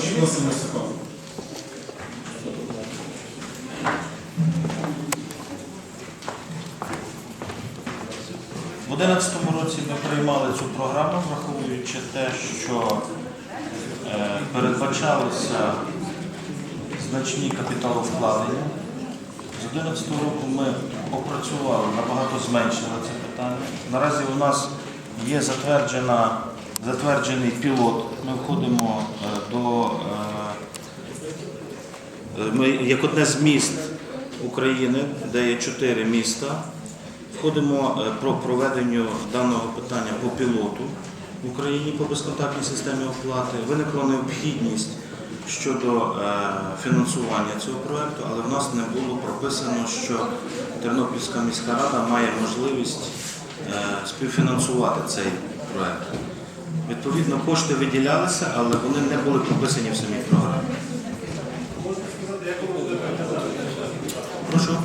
Просимо Степан. У 2011 році ми приймали цю програму, враховуючи те, що е, передбачалися значні капіталовкладення. З 2011 року ми опрацювали, набагато зменшили це питання. Наразі у нас є затверджена, затверджений пілот. Ми входимо е, до е, Е, Ми як одне з міст України, де є чотири міста, входимо про проведення даного питання по пілоту в Україні по безконтактній системі оплати. Виникла необхідність щодо фінансування цього проекту, але в нас не було прописано, що Тернопільська міська рада має можливість співфінансувати цей проект. Відповідно, кошти виділялися, але вони не були прописані в самій програмі. Прошу.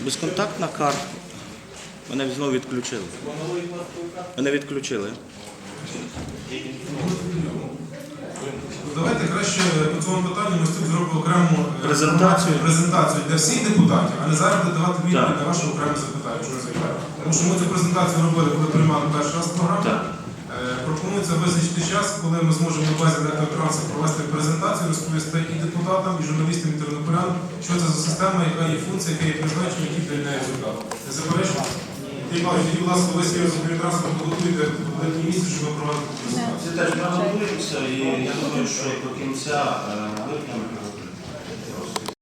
Безконтактна карта. Мене знову відключили. Мене відключили. Краще по цьому питанню ми з цим зробимо окрему е, Презентацію. презентацію для всіх депутатів, а не зараз давати відповідь на ваше окреме запитання. Що ви запитаєте. Тому що ми цю презентацію робили, коли приймали перший раз програму. Е, Пропонується визначити час, коли ми зможемо на базі електротрансу провести презентацію, розповісти і депутатам, і журналістам, і тернополянам, що це за система, яка є функція, яка є призначена, які для неї результат. Не заперечуєте? Павлович, будь ласка, ви свій електротранспорт підготуйте в летнє місці, щоб проводити. Це теж ми готуємося і я думаю, що до кінця е, липня